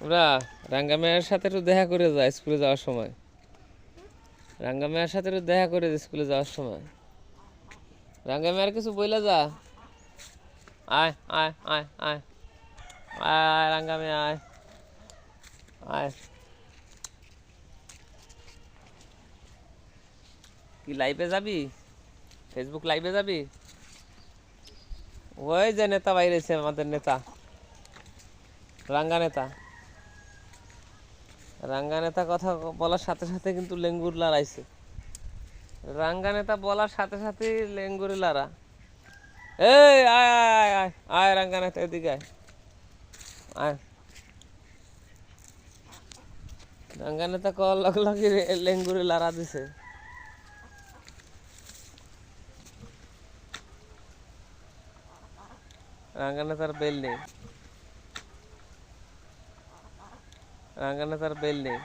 ওরা রাঙ্গা মেয়ের সাথে একটু দেখা করে যায় স্কুলে যাওয়ার সময়। রাঙ্গা মেয়ের সাথে একটু দেখা করে স্কুলে যাওয়ার সময়। রাঙ্গা মেয়ের কিছু বইলা যা। আয় আয় আয় আয়। আয় আয়, রাঙ্গা মেয়ে, আয়। আয়। কি লাইভে যাবি? ফেসবুক লাইভে যাবি? ওই যে নেতা বাইরেছে আমাদের নেতা। রাঙ্গা নেতা। রাঙ্গা নেতা কথা বলার সাথে সাথে কিন্তু লেঙ্গুর লড়াইছে রাঙ্গা নেতা বলার সাথে সাথে লেঙ্গুরি লড়া। এই, আয় আয় আয় আয় রাঙ্গা নেতা এদিকে আয়। আয়। রাঙ্গা নেতা কল লগ লগি লেঙ্গুরি লড়া দিছে। রাঙ্গা নেতার বেল নেই। রাঙ্গা নেতার বেল নেই